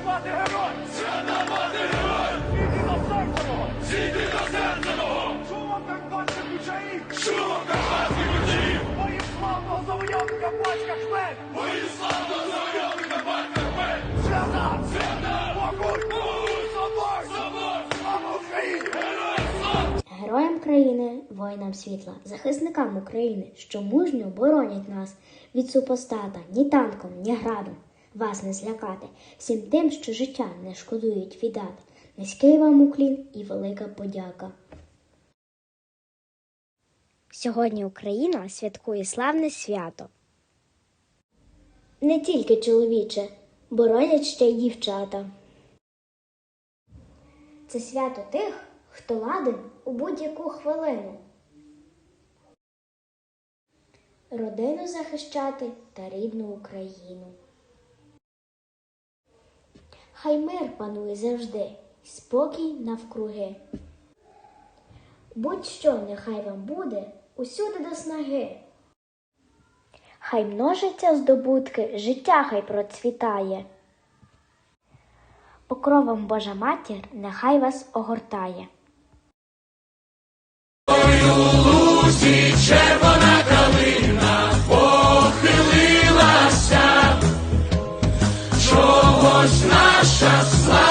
мати герой! Свята мати герой! Зійди до серця мого! Зійди до серця мого! Шумом карпатських кучаїв! Шумом карпатських кучаїв! Моїм славного завойовника батька Хмель! Моїм славного завойовника батька Хмель! Свята! Свята! Покой! Покой! Собор! Собор! Слава Україні! Героям країни, воїнам світла, захисникам України, що мужньо боронять нас від супостата ні танком, ні градом. Вас не злякати, всім тим, що життя не шкодують віддати. Низький вам уклін і велика подяка. Сьогодні Україна святкує славне свято. Не тільки чоловіче, боронять ще й дівчата. Це свято тих, хто ладен у будь-яку хвилину. Родину захищати та рідну Україну. Хай мир панує завжди, спокій навкруги. Будь-що нехай вам буде усюди до снаги. Хай множиться здобутки, життя хай процвітає. Покровом Божа матір нехай вас огортає. Ой, бо наша слава.